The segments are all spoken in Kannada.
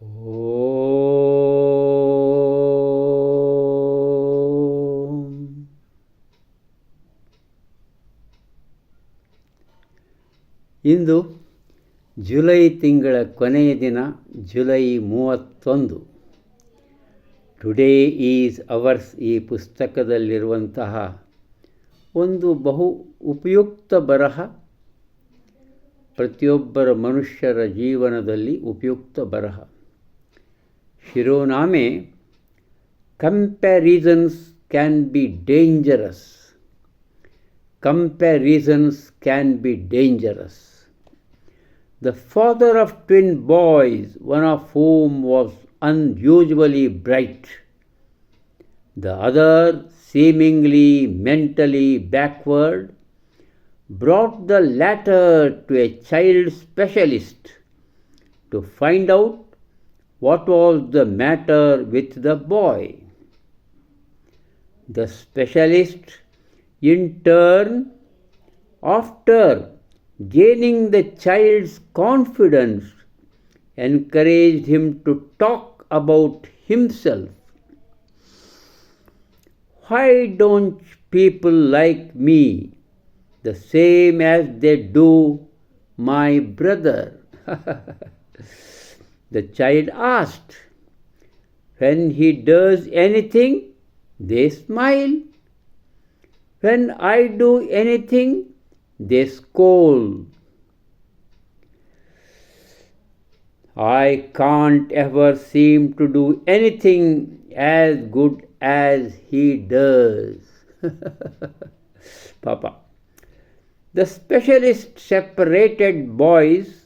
ಇಂದು ಜುಲೈ ತಿಂಗಳ ಕೊನೆಯ ದಿನ ಜುಲೈ ಮೂವತ್ತೊಂದು. ಟುಡೇ ಈಸ್ ಅವರ್ಸ್ ಈ ಪುಸ್ತಕದಲ್ಲಿರುವಂತಹ ಒಂದು ಬಹು ಉಪಯುಕ್ತ ಬರಹ. ಪ್ರತಿಯೊಬ್ಬರ ಮನುಷ್ಯರ ಜೀವನದಲ್ಲಿ ಉಪಯುಕ್ತ ಬರಹ. Shironame, comparisons can be dangerous. Comparisons can be dangerous. The father of twin boys, one of whom was unusually bright, the other seemingly mentally backward, brought the latter to a child specialist to find out what was the matter with the boy. The specialist, in turn, after gaining the child's confidence, encouraged him to talk about himself. Why don't people like me the same as they do my brother? the child asked. When he does anything, they smile. When I do anything, they scold. I can't ever seem to do anything as good as he does. Papa. The specialist separated boys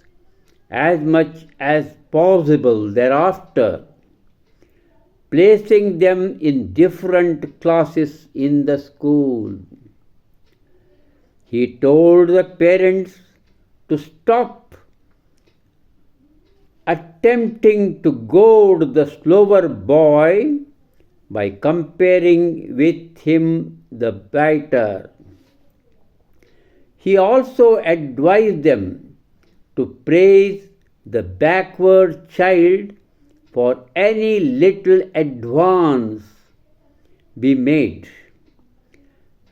as much as possible thereafter, placing them in different classes in the school. He told the parents to stop attempting to goad the slower boy by comparing with him the brighter. He also advised them to praise the backward child for any little advance be made.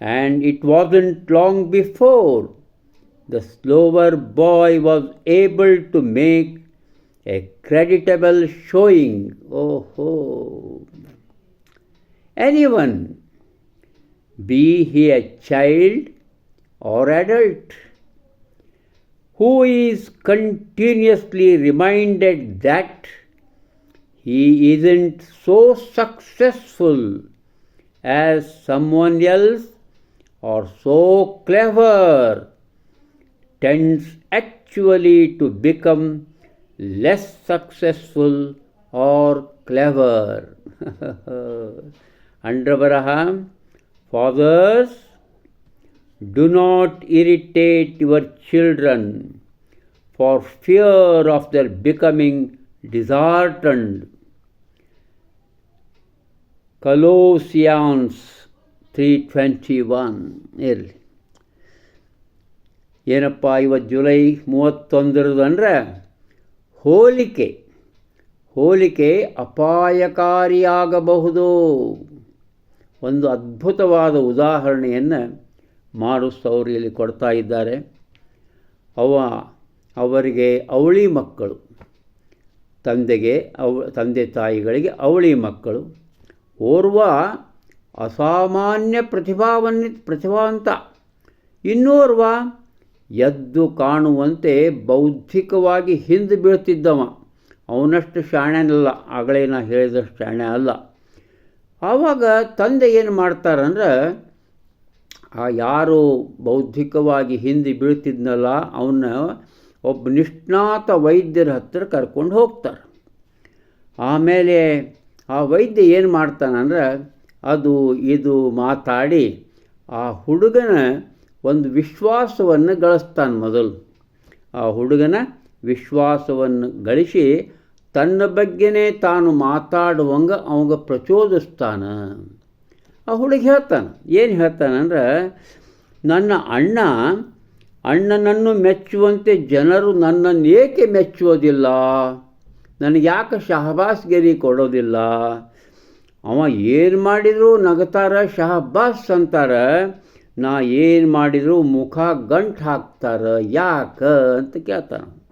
And it wasn't long before the slower boy was able to make a creditable showing. Oh, ho. Anyone, be he a child or adult, who is continuously reminded that he isn't so successful as someone else or so clever tends actually to become less successful or clever. Under Baraha, fathers, do not irritate your children for fear of their becoming disheartened. Colossians 321 ಇರಲಿ ಏನಪ್ಪ ಇವತ್ತು ಜುಲೈ ಮೂವತ್ತೊಂದರದು ಅಂದರೆ ಹೋಲಿಕೆ ಹೋಲಿಕೆ ಅಪಾಯಕಾರಿಯಾಗಬಹುದು ಒಂದು ಅದ್ಭುತವಾದ ಉದಾಹರಣೆಯನ್ನು ಮಾರುಸ್ ಅವರು ಇಲ್ಲಿ ಕೊಡ್ತಾ ಇದ್ದಾರೆ. ಅವ, ಅವರಿಗೆ ಅವಳಿ ಮಕ್ಕಳು. ತಂದೆಗೆ ಅವ, ತಂದೆ ತಾಯಿಗಳಿಗೆ ಅವಳಿ ಮಕ್ಕಳು. ಓರ್ವ ಅಸಾಮಾನ್ಯ ಪ್ರತಿಭಾವನ್ನಿ, ಪ್ರತಿಭಾವಂತ. ಇನ್ನೋರ್ವ ಎದ್ದು ಕಾಣುವಂತೆ ಬೌದ್ಧಿಕವಾಗಿ ಹಿಂದೆ ಬೀಳ್ತಿದ್ದವ. ಅವನಷ್ಟು ಶಾಣೆನಲ್ಲ ಆಗಲೇ ನಾ ಹೇಳಿದಷ್ಟು ಶಾಣೆ ಅಲ್ಲ. ಆವಾಗ ತಂದೆ ಏನು ಮಾಡ್ತಾರಂದ್ರೆ ಆ ಯಾರು ಬೌದ್ಧಿಕವಾಗಿ ಹಿಂದೆ ಬೀಳ್ತಿದ್ನಲ್ಲ ಅವನ್ನ ಒಬ್ಬ ನಿಷ್ಣಾತ ವೈದ್ಯರ ಹತ್ತಿರ ಕರ್ಕೊಂಡು ಹೋಗ್ತಾರೆ. ಆಮೇಲೆ ಆ ವೈದ್ಯ ಏನು ಮಾಡ್ತಾನಂದ್ರೆ ಅದು ಇದು ಮಾತಾಡಿ ಆ ಹುಡುಗನ ಒಂದು ವಿಶ್ವಾಸವನ್ನು ಗಳಿಸ್ತಾನೆ ಮೊದಲು. ಆ ಹುಡುಗನ ವಿಶ್ವಾಸವನ್ನು ಗಳಿಸಿ ತನ್ನ ಬಗ್ಗೆನೇ ತಾನು ಮಾತಾಡುವಂಗೆ ಅವಾಗ ಪ್ರಚೋದಿಸ್ತಾನೆ. ಆ ಹುಡುಗಿ ಹೇಳ್ತಾನೆ. ಏನು ಹೇಳ್ತಾನಂದ್ರೆ ನನ್ನ ಅಣ್ಣ, ಅಣ್ಣನನ್ನು ಮೆಚ್ಚುವಂತೆ ಜನರು ನನ್ನನ್ನು ಏಕೆ ಮೆಚ್ಚುವುದಿಲ್ಲ? ನನಗೆ ಯಾಕೆ ಶಹಬಾಸ್ಗಿರಿ ಕೊಡೋದಿಲ್ಲ? ಅವ ಏನು ಮಾಡಿದರೂ ನಗತಾರ, ಶಹಬಾಸ್ ಅಂತಾರ, ನಾ ಏನು ಮಾಡಿದರೂ ಮುಖ ಗಂಟು ಹಾಕ್ತಾರ, ಯಾಕ ಅಂತ ಕೇಳ್ತಾನೆ.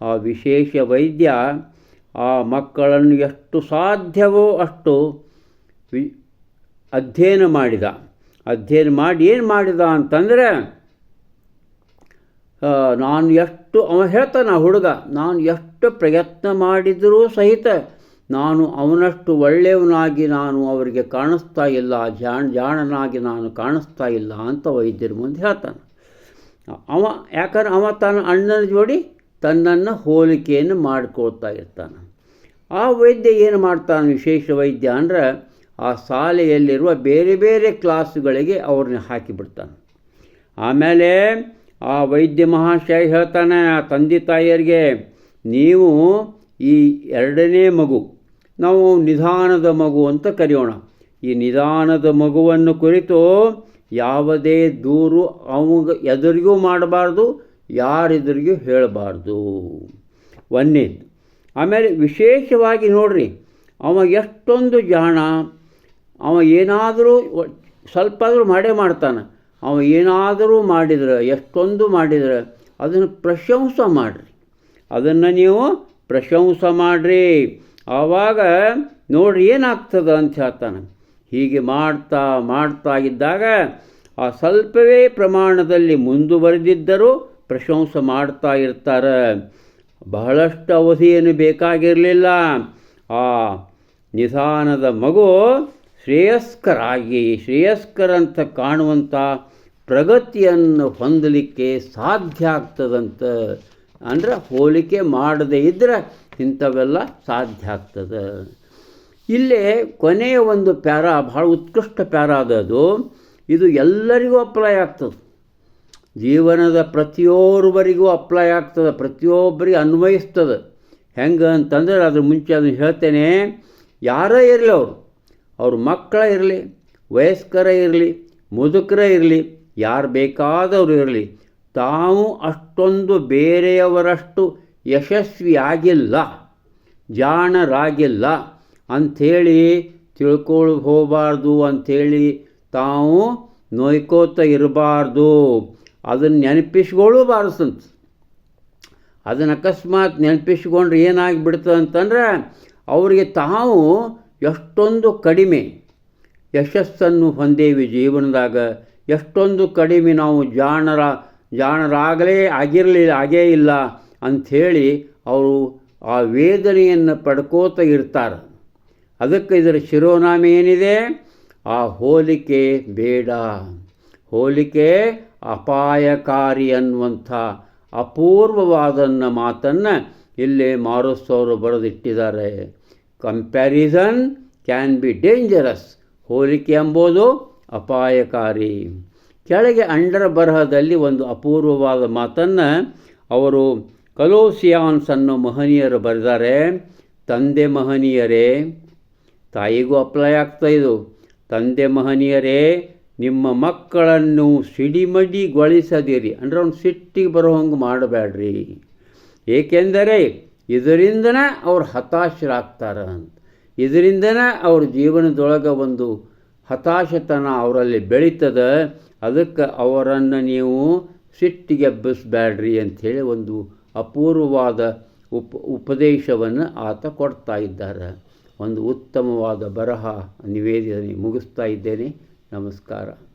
ಆ ವಿಶೇಷ ವೈದ್ಯ, ಆ ಮಕ್ಕಳನ್ನು ಎಷ್ಟು ಸಾಧ್ಯವೋ ಅಷ್ಟು ಅಧ್ಯಯನ ಮಾಡಿದ. ಅಧ್ಯಯನ ಮಾಡಿ ಏನು ಮಾಡಿದ ಅಂತಂದರೆ ನಾನು ಎಷ್ಟು, ಅವ ಹೇಳ್ತಾನೆ ಹುಡುಗ, ನಾನು ಎಷ್ಟು ಪ್ರಯತ್ನ ಮಾಡಿದರೂ ಸಹಿತ ನಾನು ಅವನಷ್ಟು ಒಳ್ಳೆಯವನಾಗಿ ನಾನು ಅವರಿಗೆ ಕಾಣಿಸ್ತಾ ಇಲ್ಲ ಜಾಣ ಜಾಣನಾಗಿ ನಾನು ಕಾಣಿಸ್ತಾ ಇಲ್ಲ ಅಂತ ವೈದ್ಯರ ಮುಂದೆ ಹೇಳ್ತಾನೆ. ಅವ, ಯಾಕಂದ್ರೆ ಅವ ತನ್ನ ಅಣ್ಣನ ಜೋಡಿ ತನ್ನನ್ನು ಹೋಲಿಕೆಯನ್ನು ಮಾಡ್ಕೊಳ್ತಾ ಇರ್ತಾನೆ. ಆ ವೈದ್ಯ ಏನು ಮಾಡ್ತಾನೆ ವಿಶೇಷ ವೈದ್ಯ ಅಂದರೆ ಆ ಶಾಲೆಯಲ್ಲಿರುವ ಬೇರೆ ಬೇರೆ ಕ್ಲಾಸುಗಳಿಗೆ ಅವ್ರನ್ನ ಹಾಕಿಬಿಡ್ತಾನೆ ಆಮೇಲೆ ಆ ವೈದ್ಯ ಮಹಾಶಯ ಹೇಳ್ತಾನೆ, ಆ ತಂದೆ ತಾಯಿಯರಿಗೆ, ನೀವು ಈ ಎರಡನೇ ಮಗು, ನಾವು ನಿಧಾನದ ಮಗು ಅಂತ ಕರೆಯೋಣ. ಈ ನಿಧಾನದ ಮಗುವನ್ನು ಕುರಿತು ಯಾವುದೇ ದೂರು ಅವಾಗ ಎದುರಿಗೂ ಮಾಡಬಾರ್ದು, ಯಾರೆದುರಿಗೂ ಹೇಳಬಾರ್ದು. ಒಂದೇದು ಆಮೇಲೆ ವಿಶೇಷವಾಗಿ ನೋಡ್ರಿ, ಅವ ಎಷ್ಟೊಂದು ಜಾಣ ಅವ ಏನಾದರೂ ಸ್ವಲ್ಪ ಆದರೂ ಮಾಡೇ ಮಾಡ್ತಾನೆ. ಅವ ಏನಾದರೂ ಮಾಡಿದ್ರೆ, ಎಷ್ಟೊಂದು ಮಾಡಿದ್ರೆ ಅದನ್ನು ಪ್ರಶಂಸ ಮಾಡಿರಿ. ಅದನ್ನು ನೀವು ಪ್ರಶಂಸ ಮಾಡಿರಿ. ಆವಾಗ ನೋಡ್ರಿ ಏನಾಗ್ತದೆ ಅಂತ ಹೇಳ್ತಾನೆ. ಹೀಗೆ ಮಾಡ್ತಾ ಮಾಡ್ತಾ ಇದ್ದಾಗ ಆ ಸ್ವಲ್ಪವೇ ಪ್ರಮಾಣದಲ್ಲಿ ಮುಂದುವರೆದಿದ್ದರೂ ಪ್ರಶಂಸ ಮಾಡ್ತಾ ಇರ್ತಾರೆ. ಬಹಳಷ್ಟು ಅವಧಿಯನ್ನು ಬೇಕಾಗಿರಲಿಲ್ಲ. ಆ ನಿಧಾನದ ಮಗು ಶ್ರೇಯಸ್ಕರಾಗಿ ಶ್ರೇಯಸ್ಕರಂತ ಕಾಣುವಂಥ ಪ್ರಗತಿಯನ್ನು ಹೊಂದಲಿಕ್ಕೆ ಸಾಧ್ಯ ಆಗ್ತದಂತ, ಅಂದರೆ ಹೋಲಿಕೆ ಮಾಡದೇ ಇದ್ದರೆ ಇಂಥವೆಲ್ಲ ಸಾಧ್ಯ ಆಗ್ತದೆ. ಇಲ್ಲೇ ಕೊನೆಯ ಒಂದು ಪ್ಯಾರ ಭಾಳ ಉತ್ಕೃಷ್ಟ ಪ್ಯಾರ ಅದು ಇದು ಎಲ್ಲರಿಗೂ ಅಪ್ಲೈ ಆಗ್ತದೆ. ಜೀವನದ ಪ್ರತಿಯೊಬ್ಬರಿಗೂ ಅಪ್ಲೈ ಆಗ್ತದೆ, ಪ್ರತಿಯೊಬ್ಬರಿಗೆ ಅನ್ವಯಿಸ್ತದೆ. ಹೆಂಗೆ ಅಂತಂದ್ರೆ ಅದ್ರ ಮುಂಚೆ ಅದನ್ನು ಹೇಳ್ತೇನೆ, ಯಾರೇ ಇರಲಿ ಅವರು ಅವ್ರ ಮಕ್ಕಳ ಇರಲಿ, ವಯಸ್ಕರ ಇರಲಿ, ಮುದುಕರ ಇರಲಿ, ಯಾರು ಬೇಕಾದವರು ಇರಲಿ, ತಾವು ಅಷ್ಟೊಂದು ಬೇರೆಯವರಷ್ಟು ಯಶಸ್ವಿಯಾಗಿಲ್ಲ, ಜಾಣರಾಗಿಲ್ಲ ಅಂಥೇಳಿ ತಿಳ್ಕೊಳ್ಳಿ ಹೋಗಬಾರ್ದು ಅಂಥೇಳಿ ತಾವು ನೋಯ್ಕೋತ ಇರಬಾರ್ದು. ಅದನ್ನು ನೆನಪಿಸ್ಕೊಳ್ಳಬಾರ್ದು ಅದನ್ನು ಅಕಸ್ಮಾತ್ ನೆನಪಿಸ್ಕೊಂಡ್ರೆ ಏನಾಗಿಬಿಡ್ತದೆ ಅಂತಂದ್ರೆ ಅವರಿಗೆ ತಾವು ಎಷ್ಟೊಂದು ಕಡಿಮೆ ಯಶಸ್ಸನ್ನು ಹೊಂದೇವಿ ಜೀವನದಾಗ, ಎಷ್ಟೊಂದು ಕಡಿಮೆ ನಾವು ಜಾಣರ, ಜಾಣರಾಗಲೇ ಆಗಿರಲಿಲ್ಲ ಆಗೇ ಇಲ್ಲ ಅಂಥೇಳಿ ಅವರು ಆ ವೇದನೆಯನ್ನು ಪಡ್ಕೋತ ಇರ್ತಾರೆ. ಅದಕ್ಕೆ ಇದರ ಶಿರೋನಾಮೆ ಏನಿದೆ? ಆ ಹೋಲಿಕೆ ಬೇಡ. ಹೋಲಿಕೆ ಅಪಾಯಕಾರಿ ಅನ್ನುವಂಥ ಅಪೂರ್ವವಾದನ್ನ ಮಾತನ್ನು ಇಲ್ಲೇ ಮಾರುಸ್ತವರು ಬರೆದಿಟ್ಟಿದ್ದಾರೆ. ಕಂಪ್ಯಾರಿಸನ್ ಕ್ಯಾನ್ ಬಿ ಡೇಂಜರಸ್ ಹೋಲಿಕೆ ಎಂಬುದು ಅಪಾಯಕಾರಿ. ಕೆಳಗೆ ಅಂಡರ ಬರಹದಲ್ಲಿ ಒಂದು ಅಪೂರ್ವವಾದ ಮಾತನ್ನು ಅವರು ಕಲೋಸಿಯಾನ್ಸ್ ಅನ್ನೋ ಮಹನೀಯರು ಬರೆದಾರೆ. ತಂದೆ ಮಹನೀಯರೇ, ತಾಯಿಗೂ ಅಪ್ಲೈ ಆಗ್ತಾ ಇದು. ತಂದೆ ಮಹನೀಯರೇ, ನಿಮ್ಮ ಮಕ್ಕಳನ್ನು ಸಿಡಿಮಡಿಗೊಳಿಸದಿರಿ. ಅಂದರೆ ಅವ್ನು ಸಿಟ್ಟಿಗೆ ಬರೋ ಹಂಗೆ ಮಾಡಬೇಡ್ರಿ. ಏಕೆಂದರೆ ಇದರಿಂದನೇ ಅವ್ರು ಹತಾಶರಾಗ್ತಾರೆ ಅಂತ. ಇದರಿಂದನೇ ಅವ್ರ ಜೀವನದೊಳಗೆ ಒಂದು ಹತಾಶತನ ಅವರಲ್ಲಿ ಬೆಳೀತದೆ. ಅದಕ್ಕೆ ಅವರನ್ನು ನೀವು ಸಿಟ್ಟಿಗೆ ಎಬ್ಬಿಸ್ಬೇಡ್ರಿ ಅಂಥೇಳಿ ಒಂದು ಅಪೂರ್ವವಾದ ಉಪ, ಉಪದೇಶವನ್ನು ಆತ ಕೊಡ್ತಾ ಇದ್ದಾರೆ. ಒಂದು ಉತ್ತಮವಾದ ಬರಹ ನಿವೇದನೆ ಮುಗಿಸ್ತಾ ಇದ್ದೇನೆ. ನಮಸ್ಕಾರ.